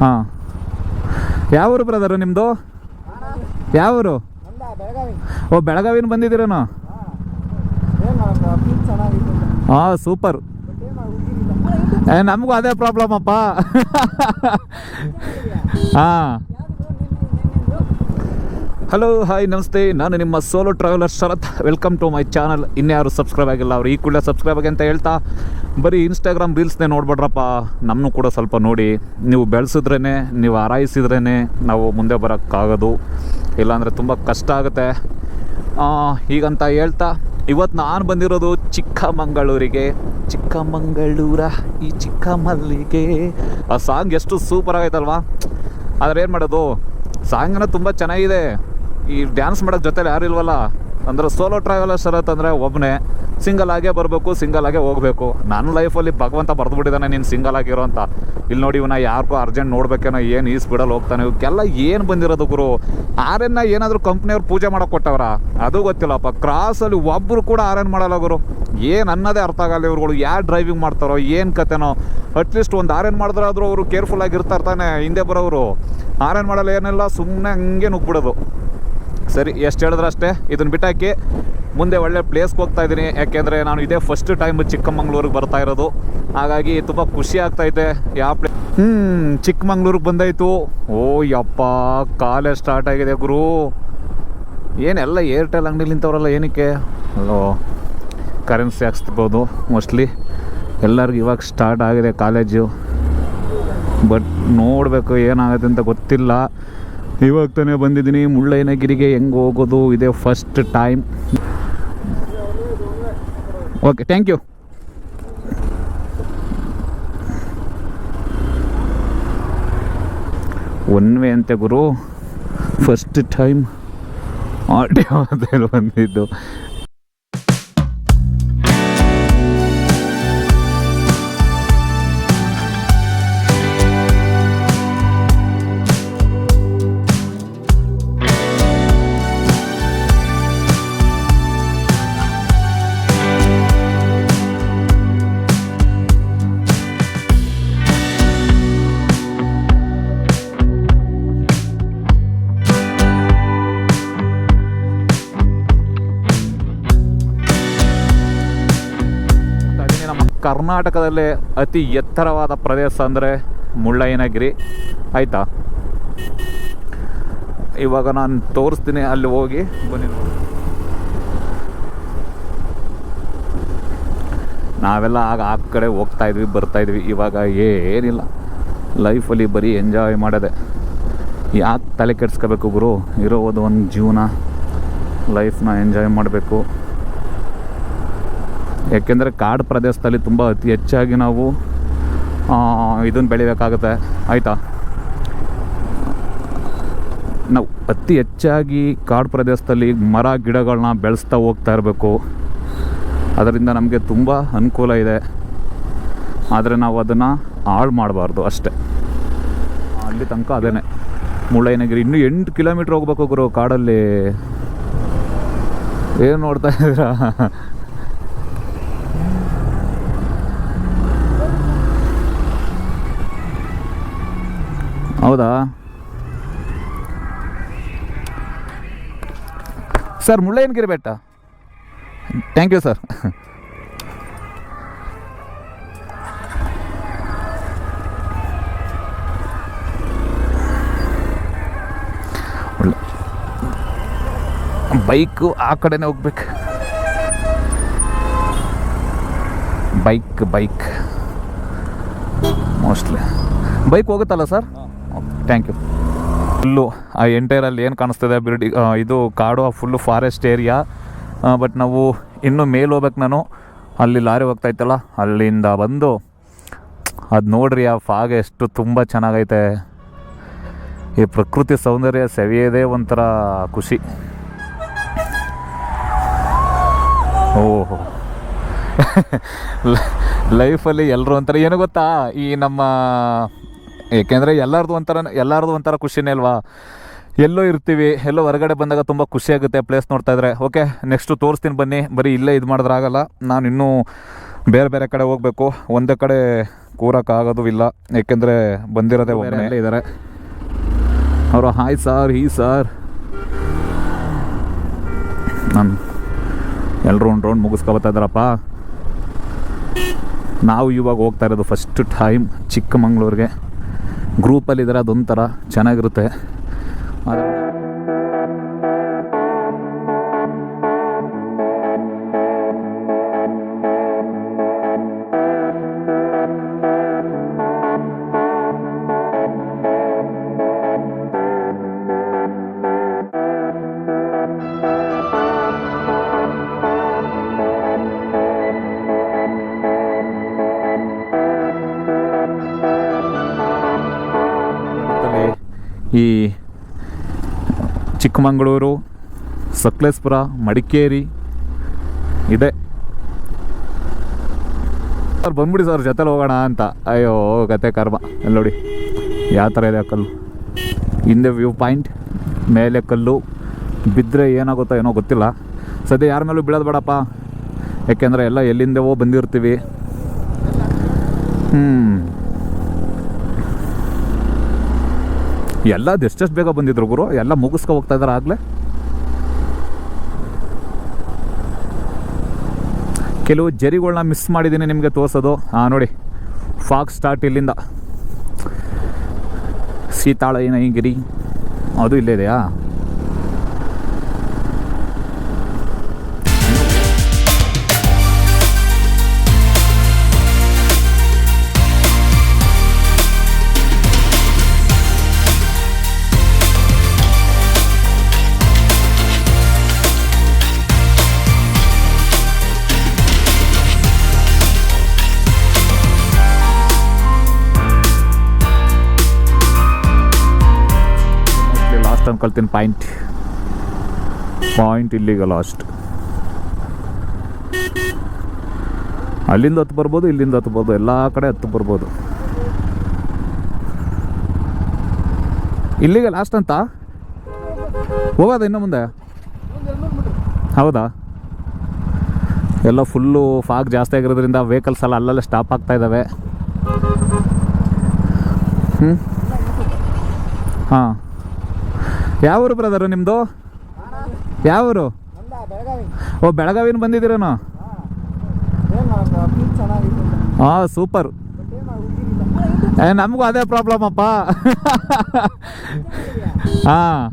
ಹಾಂ. ಯಾವೂರು ಬ್ರದರು ನಿಮ್ಮದು ಯಾವೂರು ಓ ಬೆಳಗಾವಿನ ಬಂದಿದ್ದೀರೇನೋ? ಹಾಂ ಸೂಪರ್ ಏ, ನಮಗೂ ಅದೇ ಪ್ರಾಬ್ಲಮ್ ಅಪ್ಪ. ಹಾಂ. ಹಲೋ ಹಾಯ್ ನಮಸ್ತೆ. ನಾನು ನಿಮ್ಮ solo traveller Sharath. Welcome to my channel ಇನ್ಯಾರು ಸಬ್ಸ್ಕ್ರೈಬ್ ಆಗಿಲ್ಲ ಅವರು, ಈ ಕೂಡಲೇ ಸಬ್ಸ್ಕ್ರೈಬ್ ಆಗಿ ಅಂತ ಹೇಳ್ತಾ, ಬರೀ ಇನ್ಸ್ಟಾಗ್ರಾಮ್ ರೀಲ್ಸ್ನೇ ನೋಡ್ಬೇಡ್ರಪ್ಪ. ನಮ್ಮನ್ನು ಕೂಡ ಸ್ವಲ್ಪ ನೋಡಿ. ನೀವು ಬೆಳೆಸಿದ್ರೇ ನೀವು ಆರೈಸಿದ್ರೇ ನಾವು ಮುಂದೆ ಬರೋಕ್ಕಾಗೋದು. ಇಲ್ಲಾಂದರೆ ತುಂಬ ಕಷ್ಟ ಆಗುತ್ತೆ. ಹೀಗಂತ ಹೇಳ್ತಾ ಇವತ್ತು ನಾನು ಬಂದಿರೋದು ಚಿಕ್ಕಮಂಗಳೂರಿಗೆ. ಚಿಕ್ಕಮಂಗಳೂರ, ಈ ಚಿಕ್ಕ ಮಲ್ಲಿಗೆ ಆ ಸಾಂಗ್ ಎಷ್ಟು ಸೂಪರ್ ಆಗೈತಲ್ವಾ? ಆದರೆ ಏನು ಮಾಡೋದು? ಸಾಂಗ್ನ ತುಂಬ ಚೆನ್ನಾಗಿದೆ. ಈ ಡ್ಯಾನ್ಸ್ ಮಾಡೋಕ್ಕೆ ಜೊತೆಲಿ ಯಾರು ಇಲ್ವಲ್ಲ? ಅಂದ್ರೆ ಸೋಲೋ ಟ್ರಾವೆಲರ್ ಶರತ್ ಅಂದರೆ ಒಬ್ಬನೇ ಸಿಂಗಲ್ ಆಗೇ ಬರಬೇಕು ಸಿಂಗಲ್ ಆಗೇ ಹೋಗಬೇಕು. ನನ್ನ ಲೈಫಲ್ಲಿ ಭಗವಂತ ಬರೆದ್ಬಿಟ್ಟಿದ್ದಾನೆ ನೀನು ಸಿಂಗಲ್ ಆಗಿರೋ ಅಂತ. ಇಲ್ಲಿ ನೋಡಿ ಇವನ್ನ ಯಾರಿಗೂ ಅರ್ಜೆಂಟ್ ನೋಡ್ಬೇಕೇನೋ, ಏನು ಈ ಸ್ಪೀಡಲ್ಲಿ ಹೋಗ್ತಾನೆ ಇವಕ್ಕೆಲ್ಲ ಏನು ಬಂದಿರೋದು ಗುರು? ಆರನ್ನ ಏನಾದರೂ ಕಂಪ್ನಿಯವ್ರು ಪೂಜೆ ಮಾಡೋಕೆ ಕೊಟ್ಟವ್ರ? ಅದು ಗೊತ್ತಿಲ್ಲಪ್ಪ. ಕ್ರಾಸಲ್ಲಿ ಒಬ್ಬರು ಕೂಡ ಆರನ್ ಮಾಡಲ್ಲ ಗುರು. ಏನು ಅನ್ನೋದೇ ಅರ್ಥ ಆಗಲ್ಲ ಇವ್ರುಗಳು. ಯಾರು ಡ್ರೈವಿಂಗ್ ಮಾಡ್ತಾರೋ, ಏನು ಕತೆನೋ. ಅಟ್ಲೀಸ್ಟ್ ಒಂದು ಆರನ್ ಮಾಡಿದ್ರಾದ್ರೂ ಅವರು ಕೇರ್ಫುಲ್ ಆಗಿರ್ತಾರೆ ತಾನೆ, ಹಿಂದೆ ಬರೋರು ಆರನ್ ಮಾಡಲ್ಲ ಏನಿಲ್ಲ ಸುಮ್ಮನೆ ಹಂಗೆ ನುಗ್ಬಿಡೋದು ಸರಿ, ಎಷ್ಟು ಹೇಳಿದ್ರೆ ಅಷ್ಟೇ. ಇದನ್ನು ಬಿಟ್ಟಾಕಿ ಮುಂದೆ ಒಳ್ಳೆ ಪ್ಲೇಸ್ಗೆ ಹೋಗ್ತಾ ಇದ್ದೀನಿ ಯಾಕೆಂದರೆ ನಾನು ಇದೇ ಫಸ್ಟ್ ಟೈಮ್ ಚಿಕ್ಕಮಂಗ್ಳೂರಿಗೆ ಬರ್ತಾ ಇರೋದು. ಹಾಗಾಗಿ ತುಂಬ ಖುಷಿ ಆಗ್ತೈತೆ ಯಾವ ಪ್ಲೇ ಹ್ಞೂ ಚಿಕ್ಕಮಂಗ್ಳೂರಿಗೆ ಬಂದಾಯಿತು. ಓ, ಯಪ್ಪ ಕಾಲೇಜ್ ಸ್ಟಾರ್ಟ್ ಆಗಿದೆ ಗುರು. ಏನೆಲ್ಲ ಏರ್ಟೆಲ್ ಅಂಗಡಿಲಿಂತವರೆಲ್ಲ ಏನಕ್ಕೆ? ಅಲ್ಲೋ ಕರೆನ್ಸಿ ಹಾಕ್ಸ್ಬೋದು ಮೋಸ್ಟ್ಲಿ ಎಲ್ಲರಿಗೂ ಇವಾಗ ಸ್ಟಾರ್ಟ್ ಆಗಿದೆ ಕಾಲೇಜು ಬಟ್ ನೋಡಬೇಕು ಏನಾಗುತ್ತೆ ಅಂತ ಗೊತ್ತಿಲ್ಲ. ಇವಾಗ ತಾನೇ ಬಂದಿದ್ದೀನಿ. ಮುಳ್ಳಯ್ಯನಗಿರಿಗೆ ಹೆಂಗೆ ಹೋಗೋದು? ಇದೇ first time okay thank you one way ಅಂತೆ ಗುರು. ಫಸ್ಟ್ ಟೈಮ್ ಆಟೋ ಬಂದಿದ್ದು. ಕರ್ನಾಟಕದಲ್ಲೇ ಅತಿ ಎತ್ತರವಾದ ಪ್ರದೇಶ ಅಂದರೆ ಮುಳ್ಳಯ್ಯನಗಿರಿ. ಆಯಿತಾ? ಇವಾಗ ನಾನು ತೋರಿಸ್ತೀನಿ, ಅಲ್ಲಿ ಹೋಗಿ. ಬನ್ನಿ ನಾವೆಲ್ಲ ಆಗ ಆ ಕಡೆ ಹೋಗ್ತಾ ಇದ್ವಿ, ಬರ್ತಾ ಇದ್ವಿ. ಇವಾಗ ಏನಿಲ್ಲ. ಲೈಫಲ್ಲಿ ಬರೀ ಎಂಜಾಯ್ ಮಾಡೋದೆ. ಯಾಕೆ ತಲೆ ಕೆಡ್ಸ್ಕೋಬೇಕು ಗುರು? ಇರೋದು ಒಂದು ಜೀವನ. ಲೈಫ್ನ ಎಂಜಾಯ್ ಮಾಡಬೇಕು. ಯಾಕೆಂದರೆ ಕಾಡು ಪ್ರದೇಶದಲ್ಲಿ ತುಂಬ ಅತಿ ಹೆಚ್ಚಾಗಿ ನಾವು ಇದನ್ನು ಬೆಳಿಬೇಕಾಗುತ್ತೆ. ಆಯಿತಾ? ನಾವು ಅತಿ ಹೆಚ್ಚಾಗಿ ಕಾಡು ಪ್ರದೇಶದಲ್ಲಿ ಮರ ಗಿಡಗಳನ್ನ ಬೆಳೆಸ್ತಾ ಹೋಗ್ತಾ ಇರಬೇಕು. ಅದರಿಂದ ನಮಗೆ ತುಂಬ ಅನುಕೂಲ ಇದೆ. ಆದರೆ ನಾವು ಅದನ್ನು ಹಾಳು ಮಾಡಬಾರ್ದು ಅಷ್ಟೆ. ಅಲ್ಲಿ ತನಕ ಅದೇನೆ. ಮುಳ್ಳಯ್ಯನಗಿರಿ ಇನ್ನೂ ಎಂಟು ಕಿಲೋಮೀಟ್ರ್ ಹೋಗ್ಬೇಕು ಗುರು ಕಾಡಲ್ಲಿ. ಏನು ನೋಡ್ತಾ ಇದ್ದೀರಾ? ಹೌದಾ? ಸರ್ ಮುಳ್ಳಯ್ಯನಗಿರಿ ಬೆಟ್ಟ ಥ್ಯಾಂಕ್ ಯು ಸರ್ ಒಳ್ಳೆ ಬೈಕು ಆ ಕಡೆನೇ ಹೋಗ್ಬೇಕು. Bike bike. ಮೋಸ್ಟ್ಲಿ ಬೈಕ್ ಹೋಗುತ್ತಲ್ಲ ಸರ್ ಥ್ಯಾಂಕ್ ಯು ಫುಲ್ಲು ಆ ಎಂಟೈರಲ್ಲಿ ಏನು ಕಾಣಿಸ್ತಿದೆ ಬಿಲ್ಡಿ ಇದು ಕಾಡು ಫುಲ್ಲು ಫಾರೆಸ್ಟ್ ಏರಿಯಾ ಬಟ್ ನಾವು ಇನ್ನೂ ಮೇಲೆ ಹೋಗ್ಬೇಕು ನಾನು. ಅಲ್ಲಿ ಲಾರಿ ಹೋಗ್ತಾ ಇತ್ತಲ್ಲ, ಅಲ್ಲಿಂದ ಬಂದು ಅದು ನೋಡ್ರಿ, ಆ ಫಾಗ್ ಎಷ್ಟು ತುಂಬ ಚೆನ್ನಾಗೈತೆ. ಈ ಪ್ರಕೃತಿ ಸೌಂದರ್ಯ ಸವಿಯೋದೇ ಒಂಥರ ಖುಷಿ. ಓಹೋ. ಲೈಫಲ್ಲಿ ಎಲ್ಲರೂ ಒಂಥರ ಏನು ಗೊತ್ತಾ? ಈ ನಮ್ಮ ಏಕೆಂದರೆ ಎಲ್ಲರದು ಒಂಥರ ಎಲ್ಲರದು ಒಂಥರ ಖುಷಿನೇ ಅಲ್ವಾ? ಎಲ್ಲೋ ಇರ್ತೀವಿ ಎಲ್ಲೋ ಹೊರಗಡೆ ಬಂದಾಗ ತುಂಬ ಖುಷಿಯಾಗುತ್ತೆ ಪ್ಲೇಸ್ ನೋಡ್ತಾ ಇದ್ರೆ. ಓಕೆ ನೆಕ್ಸ್ಟು ತೋರಿಸ್ತೀನಿ ಬನ್ನಿ. ಬರೀ ಇಲ್ಲೇ ಇದು ಮಾಡಿದ್ರಾಗಲ್ಲ ನಾನು ಇನ್ನೂ ಬೇರೆ ಬೇರೆ ಕಡೆ ಹೋಗಬೇಕು. ಒಂದೇ ಕಡೆ ಕೂರೋಕ್ಕಾಗೋದು ಇಲ್ಲ. ಏಕೆಂದರೆ ಬಂದಿರೋದೇ ಒಬ್ಬನೇ ಇದ್ದಾರೆ ಅವರು ಹಾಯ್ ಸಾರ್ ಹೀ ಸಾರ್ ನಾನು ಎಲ್ಲರೂ ಒಂದು ರೌಂಡ್ ಮುಗಿಸ್ಕೊಬತ್ತಾ ಇದ್ದಾರಪ್ಪ? ನಾವು ಇವಾಗ ಹೋಗ್ತಾ ಇರೋದು ಫಸ್ಟ್ ಟೈಮ್ ಚಿಕ್ಕಮಂಗ್ಳೂರಿಗೆ. ಗ್ರೂಪಲ್ಲಿದ್ದಾರೆ ಅದೊಂಥರ ಚೆನ್ನಾಗಿರುತ್ತೆ. ಈ ಚಿಕ್ಕಮಗಳೂರು ಸಕಲೇಶ್ಪುರ ಮಡಿಕೇರಿ ಇದೆ. ಸರ್, ಬಂದ್ಬಿಡಿ ಸರ್, ಜೊತೆಲಿ ಹೋಗೋಣ ಅಂತ. ಅಯ್ಯೋ ಕತೆ ಕರ್ಮ. ನೋಡಿ, ಯಾವ ಥರ ಇದೆ ಕಲ್ಲು. ಹಿಂದೆ ವ್ಯೂ ಪಾಯಿಂಟ್, ಮೇಲೆ ಕಲ್ಲು. ಬಿದ್ದರೆ ಏನಾಗುತ್ತೋ ಏನೋ ಗೊತ್ತಿಲ್ಲ. ಸದ್ಯ ಯಾರ ಮೇಲೂ ಬೀಳೋದು ಬೇಡಪ್ಪ. ಯಾಕೆಂದರೆ ಎಲ್ಲ ಎಲ್ಲಿಂದವೋ ಬಂದಿರ್ತೀವಿ. ಹ್ಞೂ ಎಲ್ಲ ಎಷ್ಟೆಷ್ಟು ಬೇಗ ಬಂದಿದ್ರು ಗುರು. ಎಲ್ಲ ಮುಗಿಸ್ಕೊ ಹೋಗ್ತಾ ಇದಾರೆ ಆಗಲೇ. ಕೆಲವು ಜರಿಗಳನ್ನ ಮಿಸ್ ಮಾಡಿದ್ದೀನಿ ನಿಮಗೆ ತೋರಿಸೋದು. ಹಾಂ ನೋಡಿ. ಫಾಕ್ ಸ್ಟಾರ್ಟ್ ಇಲ್ಲಿಂದ. ಸೀತಾಳಯ್ಯನಗಿರಿ ಅದು ಇಲ್ಲೇ ಇದೆಯಾ? ಲಾಸ್ಟ್ ಅಂದ್ಕೊಳ್ತೀನಿ ಪಾಯಿಂಟ್ ಪಾಯಿಂಟ್ ಇಲ್ಲಿಗ ಲಾಸ್ಟ್ ಅಲ್ಲಿಂದ ಹತ್ತು ಬರ್ಬೋದು, ಇಲ್ಲಿಂದ ಹತ್ತು ಬರ್ಬೋದು, ಎಲ್ಲ ಕಡೆ ಹತ್ತು ಬರ್ಬೋದು. ಇಲ್ಲಿಗೆ ಲಾಸ್ಟ್ ಅಂತ? ಹೋಗೋದ ಇನ್ನು ಮುಂದೆ? ಹೌದಾ? ಎಲ್ಲ ಫುಲ್ಲು ಫಾಗ್ ಜಾಸ್ತಿ ಆಗಿರೋದ್ರಿಂದ ವೆಹಿಕಲ್ಸ್ ಎಲ್ಲ ಅಲ್ಲಲ್ಲೇ ಸ್ಟಾಪ್ ಆಗ್ತಾ ಇದ್ದಾವೆ ಹ್ಞೂ ಹಾಂ. ಯಾವ ಬ್ರದರ್ ನಿಮ್ಮದು ಯಾವ ಊರು? ಬೆಳಗಾವಿ ಓ ಬೆಳಗಾವಿನ ಬಂದಿದ್ದೀರೇನೋ? ಹಾ ಸೂಪರ್ ಏ, ನಮಗೂ ಅದೇ ಪ್ರಾಬ್ಲಮ್ ಅಪ್ಪ. ಹಾಂ.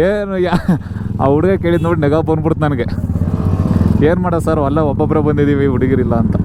ಏನು ಯಾ ಆ ಹುಡುಗ ಕೇಳಿದ್ ನೋಡಿ ನೆಗ ಬಂದ್ಬಿಡ್ತು ನನಗೆ. ಏನು ಮಾಡೋ ಸರ್? ಅಲ್ಲ ಒಬ್ಬೊಬ್ಬರೇ ಬಂದಿದ್ದೀವಿ ಹುಡುಗಿರಿಲ್ಲ ಅಂತ.